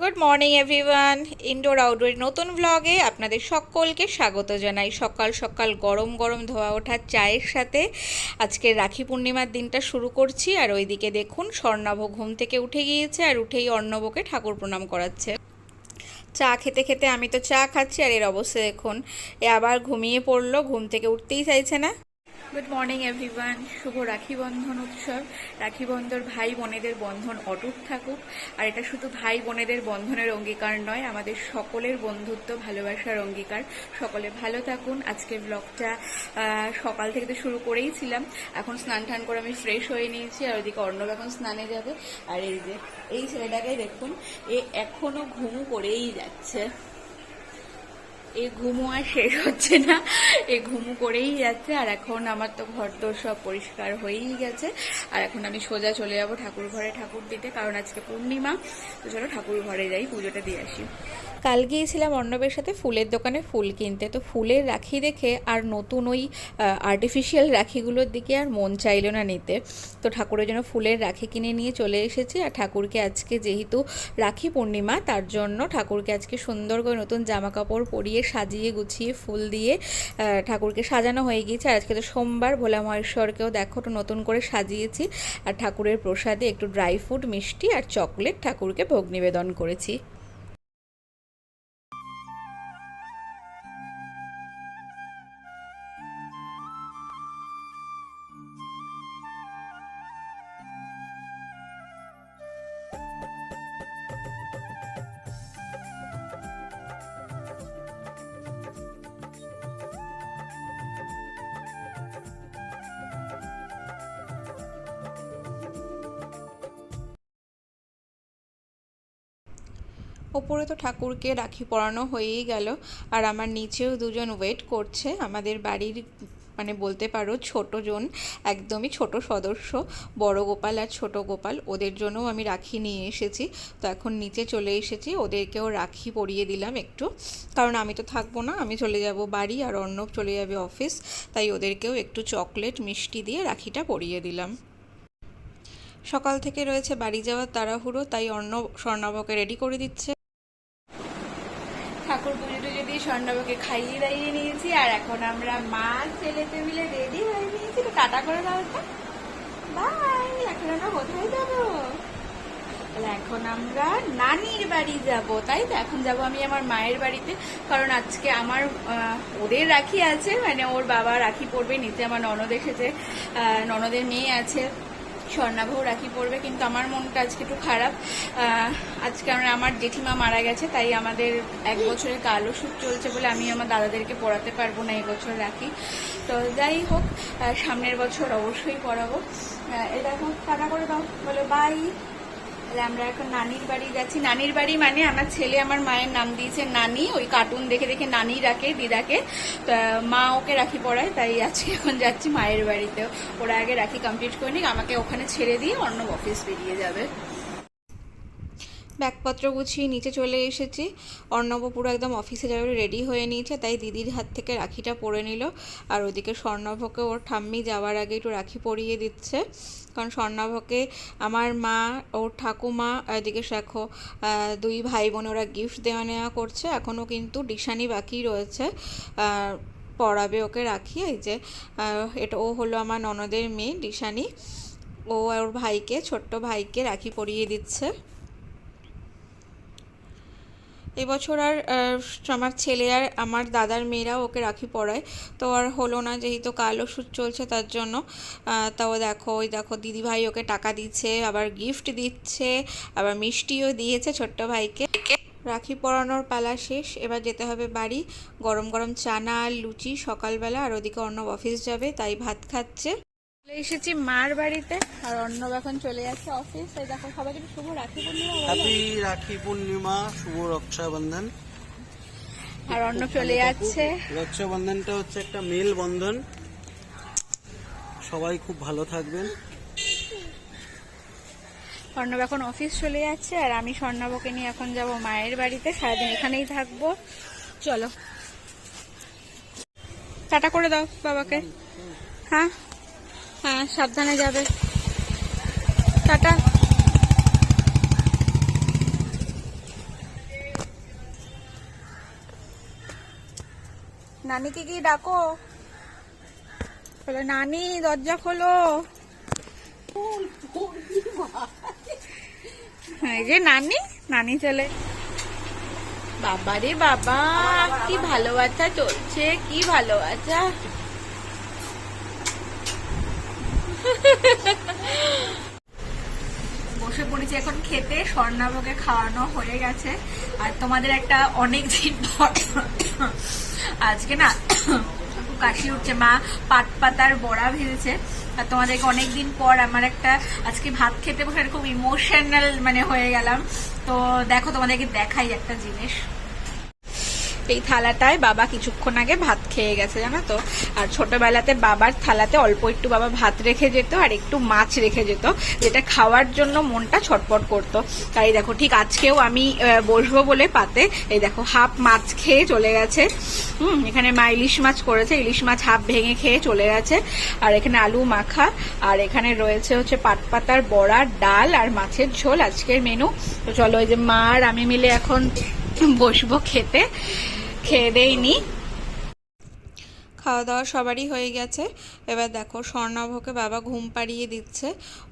Good morning everyone indoor outdoor নতুন ব্লগে আপনাদের সকলকে স্বাগত জানাই। সকাল সকাল গরম গরম ধোয়া ওঠা চায়ের সাথে। আজকে রাখি পূর্ণিমার দিনটা শুরু করছি আর ওইদিকে দেখুন, স্বর্ণাভ ঘুম থেকে উঠে গিয়েছে আর উঠেই অর্ণবকে ঠাকুর প্রণাম করাচ্ছে। চা খেতে খেতে আমি তো চা খাচ্ছি আর এর অবস্থা দেখুন, এ আবার ঘুমিয়ে পড়ল, ঘুম থেকে উঠতেই চাইছে না। গুড মর্নিং এভরিওয়ান শুভ রাখি বন্ধন উৎসব। রাখি বন্ধন ভাই বোনেদের বন্ধন অটুট থাকুক। আর এটা শুধু ভাই বোনেদের বন্ধনের অঙ্গীকার নয়, আমাদের সকলের বন্ধুত্ব, ভালোবাসার অঙ্গীকার। সকলে ভালো থাকুন। আজকের ব্লগটা সকাল থেকে তো শুরু করেই ছিলাম। এখন স্নান টান করে আমি ফ্রেশ হয়ে নিয়েছি, আর ওদিকে অর্ণব এখন স্নানে যাবে। আর এই যে, এই ছেলেটাকে দেখুন, এ এখনও ঘুমু করেই যাচ্ছে। এই ঘুমো আর শেষ হচ্ছে না। এই ঘুমু করেই যাচ্ছে, আর এখন আমার তো ঘর তো সব পরিষ্কার হয়েই গেছে। আর এখন আমি সোজা চলে যাব ঠাকুর ঘরে ঠাকুর দিতে, কারণ আজকে পূর্ণিমা। তো চলো ঠাকুর ঘরে যাই, পুজোটা দিয়ে আসি। কাল গিয়েছিলাম অর্ণবের সাথে ফুলের দোকানে ফুল কিনতে। তো ফুলের রাখি দেখে আর নতুন ওই আর্টিফিশিয়াল রাখিগুলোর দিকে আর মন চাইলো না নিতে। তো ঠাকুরের জন্য ফুলের রাখি কিনে নিয়ে চলে এসেছি, আর ঠাকুরকে আজকে যেহেতু রাখি পূর্ণিমা, তার জন্য ঠাকুরকে আজকে সুন্দর করে নতুন জামা কাপড় পরিয়ে সাজিয়ে গুছিয়ে ফুল দিয়ে ঠাকুরকে সাজানো হয়ে গিয়েছে। আর আজকে তো সোমবার, ভোলা মহেশ্বরকেও দেখো তো নতুন করে সাজিয়েছি। আর ঠাকুরের প্রসাদে একটু ড্রাই ফ্রুট মিষ্টি আর চকলেট ঠাকুরকে ভোগ নিবেদন করেছি। ওপরে তো ঠাকুরকে রাখি পরানো হয়েই গেল। আর আমার নিচেও দুজন ওয়েট করছে। আমাদের বাড়ির মানে বলতে পারো ছোট জন একদমই ছোট সদস্য, বড় গোপাল আর ছোট গোপাল, ওদের জন্যও আমি রাখি নিয়ে এসেছি। তো এখন নিচে চলে এসেছি, ওদেরকেও রাখি পরিয়ে দিলাম একটু। কারণ আমি তো থাকব না, আমি চলে যাব বাড়ি আর অর্ণব চলে যাবে অফিস তাই ওদেরকেও একটু চকলেট মিষ্টি দিয়ে রাখিটা পরিয়ে দিলাম। সকাল থেকে রয়েছে বাড়ি যাওয়ার তাড়াহুড়ো, তাই অর্ণ স্বর্ণাবকে রেডি করে দিচ্ছে। দিয়ে স্বর্ণাবকে খাইয়ে দাইয়ে নিয়েছি, আর এখন আমরা মা ছেলেতে মিলে রেডি হয়ে নিয়েছি। তো টাটা করে দাও তো বাই এখন আমরা কোথায় যাব? এখন আমরা নানির বাড়ি যাব, তাই তো? এখন যাব আমি আমার মায়ের বাড়িতে, কারণ আজকে আমার ওদের রাখি আছে মানে ওর বাবা রাখি পড়বে নিচে আমার ননদ এসেছে ননদের মেয়ে আছে। স্বর্ণাভও রাখি পড়বে কিন্তু আমার মনটা আজকে একটু খারাপ। আজকে আমরা, আমার জেঠিমা মারা গেছে, তাই আমাদের এক বছরের কালো সুখ চলছে বলে আমি আমার দাদাদেরকে পড়াতে পারব না এবছর বছর রাখি। তো যাই হোক সামনের বছর অবশ্যই পড়াবো। এটা এখন টাকা করে দাও, বলে বাই তাহলে আমরা এখন নানির বাড়ি যাচ্ছি। নানির বাড়ি মানে আমার ছেলে আমার মায়ের নাম দিয়েছে নানি, ওই কার্টুন দেখে দেখে নানি রাখে দিদাকে। মা ওকে রাখি পড়ায়, তাই আজকে এখন যাচ্ছি মায়ের বাড়িতেও ওরা আগে রাখি কমপ্লিট করে নিক, আমাকে ওখানে ছেড়ে দিয়ে অন্য অফিস বেরিয়ে যাবে। ব্যাগপত্র গুছিয়ে নিচে চলে এসেছি। অর্ণব পুরো একদম অফিসে যাবে রেডি হয়ে নিয়েছে, তাই দিদির হাত থেকে রাখিটা পরে নিল। আর ওদিকে স্বর্ণভকে ওর ঠাম্মি যাওয়ার আগে একটু রাখি পরিয়ে দিচ্ছে। কারণ স্বর্ণাভকে আমার মা, ওর ঠাকুমা, এদিকে দেখো দুই ভাই বোন ওরা গিফট দেওয়া নেওয়া করছে। এখনও কিন্তু ডিশানি বাকি রয়েছে। পড়াবে ওকে রাখি। এই যে এটা ও হলো আমার ননদের মেয়ে ডিশানি ও ওর ভাইকে, ছোট্ট ভাইকে রাখি পরিয়ে দিচ্ছে। এবছর আর আমার ছেলে আর আমার দাদার মেয়েরা ওকে রাখি পরায়। তো আর হলো না যেহেতু কালো সুদ চলছে তার জন্য। তাও দেখো, ওই দেখো দিদি ভাই ওকে টাকা দিচ্ছে, আবার গিফট দিচ্ছে, আবার মিষ্টিও দিয়েছে ছোট্ট ভাইকে। রাখি পরানোর পালা শেষ, এবার যেতে হবে বাড়ি। গরম গরম চানা আর লুচি সকালবেলা, আর ওদিকে অর্ণব অফিস যাবে, তাই ভাত খাচ্ছে। চলে এসেছি মার বাড়িতে আর অর্ণব এখন চলে যাচ্ছে অফিস এই দেখো সবাইকে শুভ রাখি পূর্ণিমা। হ্যাপি রাখি পূর্ণিমা শুভ রক্ষাবন্ধন। আর অর্ণব চলে যাচ্ছে। রক্ষাবন্ধনটা হচ্ছে একটা মেল বন্ধন। সবাই খুব ভালো থাকবেন। অর্ণব এখন অফিস চলে যাচ্ছে আর আমি স্বর্ণবকে নিয়ে এখন যাব মায়ের বাড়িতে। সারাদিন এখানেই থাকব। চলো। টাটা করে দাও বাবাকে। হ্যাঁ? হ্যাঁ সাবধানে যাবে। টাটা। নানিকে কি ডাকো। বলো, নানি, দরজা খোলো। এই যে নানি নানি চলে। বাবারে বাবা, কি ভালোবাসা চলছে, কি ভালোবাসা। বসে পড়েছি এখন খেতে স্বর্ণাভকে খাওয়ানো হয়ে গেছে। আর তোমাদের একটা অনেক দিন পর আজকে না কাশি উঠছে। মা পাট পাতার বড়া ভেজেছে। আর তোমাদেরকে অনেকদিন পর আমার একটা আজকে ভাত খেতে বসে খুব ইমোশনাল মানে হয়ে গেলাম। তো দেখো তোমাদেরকে দেখাই একটা জিনিস। এই থালাটায় বাবা কিছুক্ষণ আগে ভাত খেয়ে গেছে, জানো তো? আর ছোটবেলাতে বাবার থালাতে অল্প একটু বাবা ভাত রেখে যেত আর একটু মাছ রেখে যেত, যেটা খাওয়ার জন্য মনটা ছটপট করতো। তাই দেখো, ঠিক আজকেও আমি বসবো বলে পাতে, এই দেখো, হাফ মাছ খেয়ে চলে গেছে। হুম, এখানে মা ইলিশ মাছ করেছে, ইলিশ মাছ হাফ ভেঙে খেয়ে চলে গেছে। আর এখানে আলু মাখা, আর এখানে রয়েছে হচ্ছে পাট পাতার বড়া, ডাল আর মাছের ঝোল আজকের মেনু। তো চলো, এই যে মা আর আমি মিলে এখন বসবো খেতে। খেয়ে দেইনি। খাওয়া দাওয়া সবারই হয়ে গেছে। এবার দেখো স্বর্ণাভকে বাবা ঘুম পাড়িয়ে দিচ্ছে।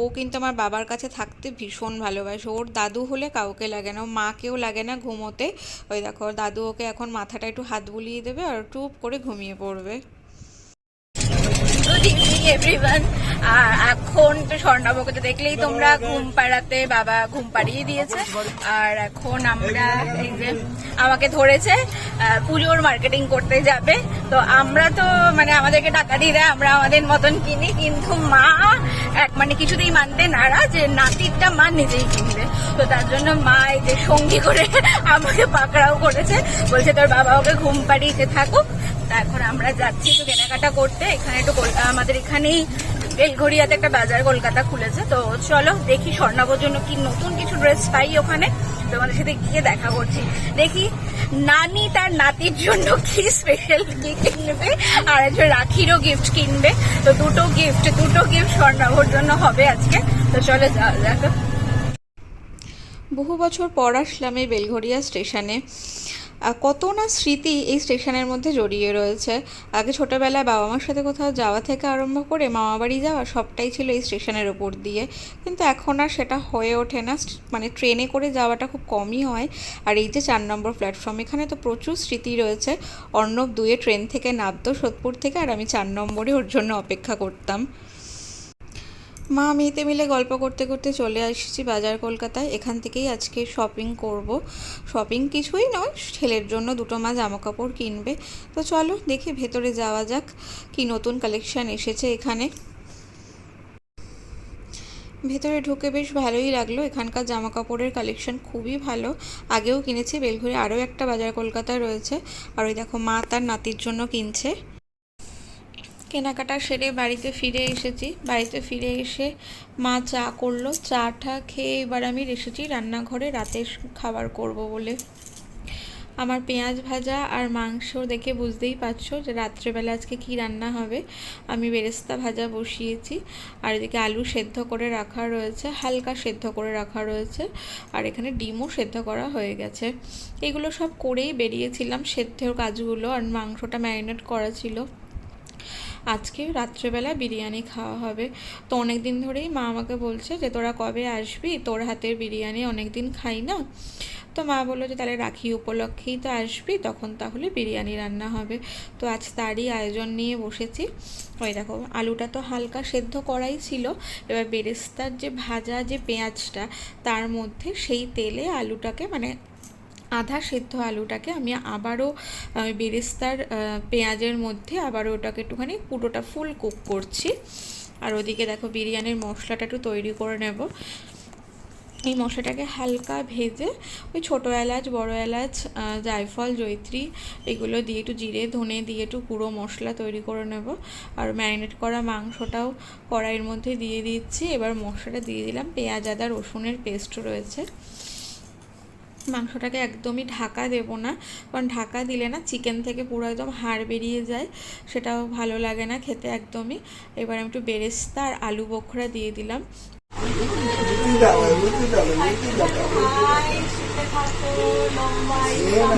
ও কিন্তু আমার বাবার কাছে থাকতে ভীষণ ভালোবাসে। ওর দাদু হলে কাউকে লাগে না ও মাকেও লাগে না ঘুমোতে। ওই দেখো দাদু ওকে এখন মাথাটা একটু হাত বুলিয়ে দেবে আর টুপ করে ঘুমিয়ে পড়বে। গুড ইভিনিং এভরিওয়ান আর এখন তো স্বর্ণাবকে দেখলেই তোমরা ঘুম পাড়াতে বাবা ঘুম পাড়িয়ে দিয়েছে। আর এখন আমরা এই যে আমাকে ধরেছে পুজোর মার্কেটিং করতে যাবে। তো আমরা তো মানে আমাদেরকে টাকা দিয়ে দেয়, আমরা আমাদের মতন কিনি, কিন্তু মা এক মানে কিছুতেই মানতে নারা যে নাতিরটা মা নিজেই কিনবে। তো তার জন্য মা এই যে সঙ্গী করে আমাকে পাকড়াও করেছে। বলছে, তোর বাবা ওকে ঘুম পাড়িয়ে থাকুক। এখন আমরা যাচ্ছি তো কেনাকাটা করতে। এখানে একটু আমাদের এখানেই বেলঘড়িয়াতে একটা বাজার কলকাতা খুলেছে। তো চলো দেখি স্বর্ণাবর জন্য কি নতুন কিছু ড্রেস পাই ওখানে। তোমাদের সাথে গিয়ে দেখা করছি। দেখি নানি তার নাতির জন্য কি স্পেশাল কি কিনবে, আর একজন রাখিরও গিফট কিনবে। তো দুটো গিফট দুটো গিফট স্বর্ণাবর জন্য হবে আজকে। তো চলো যাওয়া যাক বহু বছর পর আসলাম এই বেলঘরিয়া স্টেশনে। কত না স্মৃতি এই স্টেশনের মধ্যে জড়িয়ে রয়েছে। আগে ছোটোবেলায় বাবা মার সাথে কোথাও যাওয়া থেকে আরম্ভ করে মামা বাড়ি যাওয়া সবটাই ছিল এই স্টেশনের ওপর দিয়ে। কিন্তু এখন আর সেটা হয়ে ওঠে না। মানে ট্রেনে করে যাওয়াটা খুব কমই হয়। আর এই যে চার নম্বর প্ল্যাটফর্ম এখানে তো প্রচুর স্মৃতি রয়েছে। অর্ণব দুয়ে ট্রেন থেকে নামতো সোদপুর থেকে, আর আমি চার নম্বরে ওর জন্য অপেক্ষা করতাম। মা মেয়েতে মিলে গল্প করতে করতে চলে আসছি বাজার কলকাতায়। এখান থেকেই আজকে শপিং করব। শপিং কিছুই নয়, ছেলের জন্য দুটো মা জামা কাপড় কিনবে। তো চলো, দেখি ভেতরে যাওয়া যাক, কি নতুন কালেকশন এসেছে এখানে। ভেতরে ঢুকে বেশ ভালোই লাগল। এখানকার জামা কাপড়ের কালেকশন খুবই ভালো। আগেও কিনেছি, বেলঘুরে আরও একটা বাজার কলকাতায় রয়েছে। আর ওই দেখো মা তার নাতির জন্য কিনছে। কেনাকাটা সেরে বাড়িতে ফিরে এসেছি। বাড়িতে ফিরে এসে মা চা করল। চাটা খেয়ে এবার আমি এসেছি রান্নাঘরে রাতের খাবার করব বলে। আমার পেঁয়াজ ভাজা আর মাংস দেখে বুঝতেই পারছ যে রাত্রেবেলা আজকে কি রান্না হবে। আমি বেরেস্তা ভাজা বসিয়েছি আর এদিকে আলু সেদ্ধ করে রাখা রয়েছে, হালকা সেদ্ধ করে রাখা রয়েছে আর এখানে ডিমও সেদ্ধ করা হয়ে গেছে। এগুলো সব করেই বেরিয়েছিলাম সেদ্ধের কাজগুলো আর মাংসটা ম্যারিনেট করা ছিল। আজকে রাত্রেবেলা বিরিয়ানি খাওয়া হবে। তো অনেক দিন ধরেই মা আমাকে বলছে যে, তোরা কবে আসবি? তোর হাতের বিরিয়ানি অনেক দিন খাই না। তো মা বলল যে, তাহলে রাখি, উপলক্ষেই তো আসবি, তখন তাহলে বিরিয়ানি রান্না হবে। তো আজ তারই আয়োজন নিয়ে বসেছি। ওই দেখো, আলুটা তো হালকা সেদ্ধ করাই ছিল। এবার বেরেস্তার যে ভাজা যে পেঁয়াজটা, তার মধ্যে সেই তেলে আলুটাকে মানে আধা সেদ্ধ আলুটাকে আমি আবারও বেরেস্তার পেঁয়াজের মধ্যে আবারও ওটাকে একটুখানি পুরোটা ফুল কুক করছি। আর ওদিকে দেখো বিরিয়ানির মশলাটা একটু তৈরি করে নেব। এই মশলাটাকে হালকা ভেজে ওই ছোটো এলাচ, বড় এলাচ জায়ফল, জয়ত্রী এগুলো দিয়ে একটু জিরে, ধনে দিয়ে একটু পুরো মশলা তৈরি করে নেব। আর ম্যারিনেট করা মাংসটাও কড়াইয়ের মধ্যে দিয়ে দিচ্ছি। এবার মশলাটা দিয়ে দিলাম পেঁয়াজ, আদা, রসুনের পেস্ট রয়েছে। মাংসটাকে একদমই ঢাকা দেবো না, কারণ ঢাকা দিলে না চিকেন থেকে পুরো একদম হাড় বেরিয়ে যায়, সেটাও ভালো লাগে না খেতে একদমই। এবার আমি একটু বেরেস্তা আর আলু বোখরা দিয়ে দিলাম।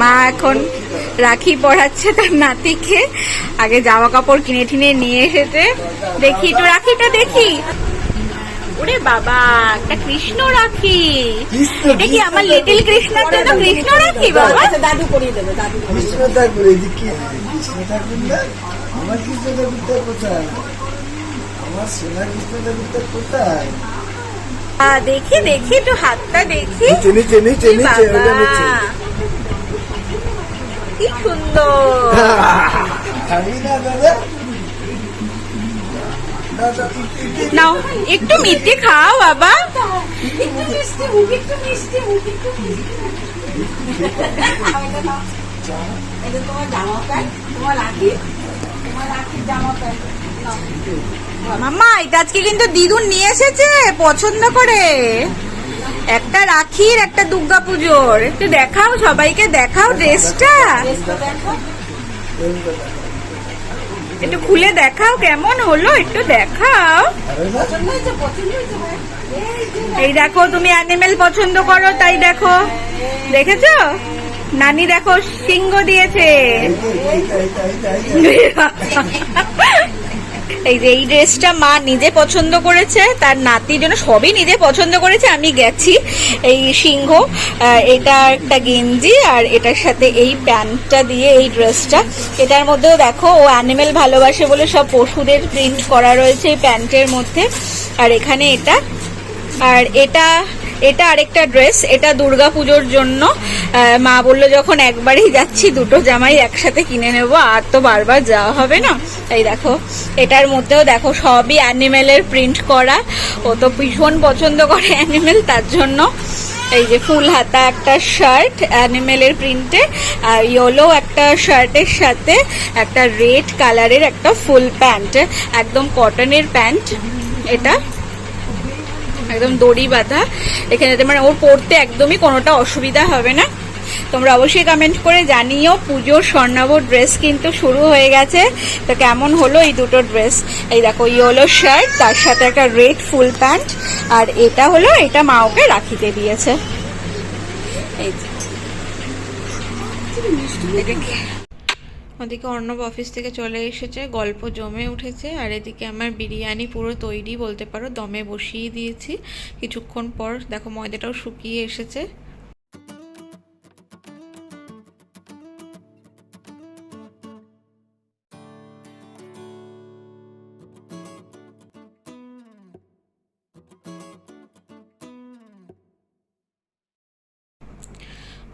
মা এখন রাখি পড়াচ্ছে তার নাতিকে, আগে জামা কাপড় কিনে ঠিনে নিয়ে এসেছে। দেখি একটু রাখিটা দেখি। ওরে বাবা একটা কৃষ্ণ রাখি। এটা কি আমার লিটিল কৃষ্ণর জন্য কৃষ্ণ রাখি বাবা? দাদু করিয়ে দেবে দাদু কৃষ্ণ ঠাকুর এদিকে কৃষ্ণ ঠাকুর না? আমার কৃষ্ণ ঠাকুরটা কোথায়? আমার সোনা কৃষ্ণ ঠাকুরটা কোথায়? দেখি দেখি একটু হাতটা দেখি। নিচে নিচে নিচে ওটা কি সুন্দর। না দাদা? নাও, একটু মিষ্টি খাও বাবা। মামা এটা আজকে কিন্তু দিদুন নিয়ে এসেছে, পছন্দ করে। একটা রাখির, একটা দুর্গা পুজোর। একটু দেখাও, সবাইকে দেখাও ড্রেসটা একটু খুলে দেখাও কেমন হলো একটু দেখাও। এই দেখো তুমি অ্যানিমেল পছন্দ করো তাই দেখো। দেখেছ? নানি দেখো সিংহ দিয়েছে। এই যে এই ড্রেসটা মা নিজে পছন্দ করেছে, তার নাতির জন্য সবই নিজে পছন্দ করেছে, আমি গেছি এই সিংহ এটা একটা গেঞ্জি আর এটার সাথে এই প্যান্টটা দিয়ে এই ড্রেসটা এটার মধ্যেও দেখো, ও অ্যানিমেল ভালোবাসে বলে সব পশুদের প্রিন্ট করা রয়েছে এই প্যান্টের মধ্যে। আর এখানে এটা। আর এটা এটা আরেকটা ড্রেস, এটা দুর্গা পুজোর জন্য। মা বলল, যখন একবারেই যাচ্ছি, দুটো জামাই একসাথে কিনে নেব, আর তো বারবার যাওয়া হবে না। এই দেখো, এটার মধ্যেও দেখো, সবই অ্যানিমেলের প্রিন্ট করা। ও তো ভীষণ পছন্দ করে অ্যানিমেল তার জন্য। এই যে ফুল হাতা একটা শার্ট অ্যানিমেলের প্রিন্টে আর ইয়েলো একটা শার্টের সাথে একটা রেড কালারের একটা ফুল প্যান্ট একদম কটনের প্যান্ট এটা। একদম দড়ি বাঁধা। এখানে মানে ওর পড়তে একদমই কোনোটা অসুবিধা হবে না। তোমরা অবশ্যই কমেন্ট করে জানিও পুজোর স্বর্ণাব ড্রেস কিন্তু শুরু হয়ে গেছে। তো কেমন হলো এই দুটো ড্রেস এই দেখো ইয়েলো শার্ট তার সাথে একটা রেড ফুল প্যান্ট আর এটা হলো এটা মা ওকে রাখিতে দিয়েছে। এই ওদিকে অর্ণব অফিস থেকে চলে এসেছে, গল্প জমে উঠেছে। আর এদিকে আমার বিরিয়ানি পুরো তৈরি বলতে পারো, দমে বসিয়ে দিয়েছি। কিছুক্ষণ পর দেখো ময়দাটাও শুকিয়ে এসেছে।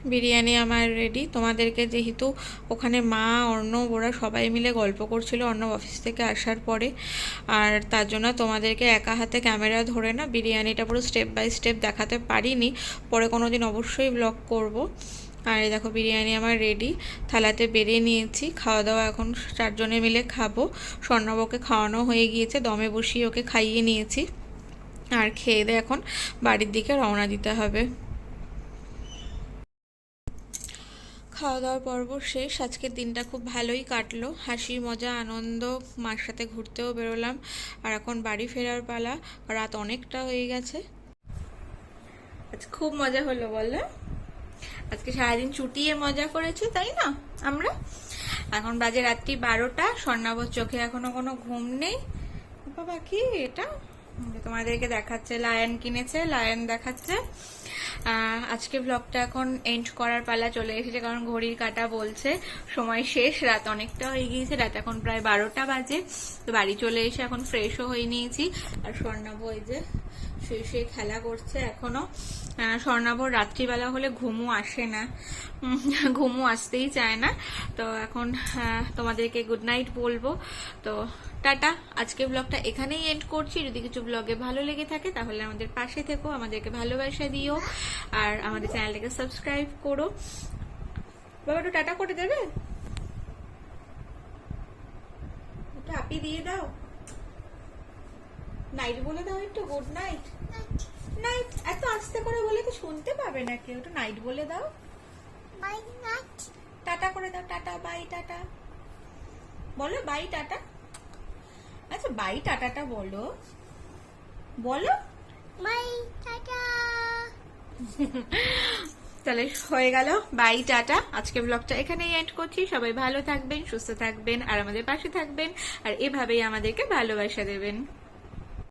বিরিয়ানি আমার রেডি তোমাদেরকে যেহেতু ওখানে মা, অর্ণব, ওরা সবাই মিলে গল্প করছিল অর্ণব অফিস থেকে আসার পরে। আর তার জন্য তোমাদেরকে একা হাতে ক্যামেরা ধরে না বিরিয়ানিটা পুরো স্টেপ বাই স্টেপ দেখাতে পারিনি। পরে কোনো দিন অবশ্যই ব্লগ করব। আর এই দেখো বিরিয়ানি আমার রেডি থালাতে বেরিয়ে নিয়েছি। খাওয়া দাওয়া এখন চারজনে মিলে খাব। স্বর্ণবকে খাওয়ানো হয়ে গিয়েছে। দমে বসিয়ে ওকে খাইয়ে নিয়েছি। আর খেয়ে দিয়ে এখন বাড়ির দিকে রওনা দিতে হবে। খাওয়া দাওয়ার পর্ব শেষ। আজকের দিনটা খুব ভালোই কাটলো। হাসি মজা, আনন্দ, মার সাথে ঘুরতেও বেরোলাম। আর এখন বাড়ি ফেরার পালা। রাত অনেকটা হয়ে গেছে। আজ খুব মজা হলো, বলো আজকে সারাদিন চুটিয়ে মজা করেছি, তাই না? আমরা? এখন বাজে রাত্রি বারোটা। স্বর্ণাবর চোখে এখনও কোনো ঘুম নেই। বাবা, কি এটা? তোমাদেরকে দেখাচ্ছে, লায়ন কিনেছে, লায়ন দেখাচ্ছে। আজকে ব্লগটা এখন এন্ড করার পালা চলে এসেছে, কারণ ঘড়ির কাটা বলছে। সময় শেষ, রাত অনেকটা হয়ে গিয়েছে, রাত এখন প্রায় বারোটা বাজে। তো বাড়ি চলে এসে এখন ফ্রেশও হয়ে নিয়েছি। আর স্বর্ণাব ওই যে শুয়ে শুয়ে খেলা করছে এখনও। আহ, স্বর্ণাভর রাত্রিবেলা হলে ঘুমও আসে না। ঘুমও আসতেই চায় না। তো এখন তোমাদেরকে গুড নাইট বলব। তো টাটা আজকে ব্লগটা এখানেই এন্ড করছি। যদি কিছু ব্লগে ভালো লেগে থাকে তাহলে আমাদের পাশে থেকো আমাদেরকে ভালোবাসা দিও আর আমাদের চ্যানেলটাকে সাবস্ক্রাইব করো। বাবা একটু টাটা করে দেবে? একটু আপি দিয়ে দাও। নাইট বলে দাও একটু গুড নাইট নাইট এত আস্তে করে বলে তো শুনতে পাবে না কেউ? একটু নাইট বলে দাও। বাই নাইট টাটা করে দাও টাটা বাই টাটা। বলো বাই টাটা। আচ্ছা বাই টাটাটা বলো। বলো। Bye tata. তাহলে হয়ে গেল বাই টাটা। আজকে ব্লগটা এখানেই এন্ড করছি। সবাই ভালো থাকবেন সুস্থ থাকবেন আর আমাদের পাশে থাকবেন আর এভাবেই আমাদেরকে ভালোবাসা দেবেন।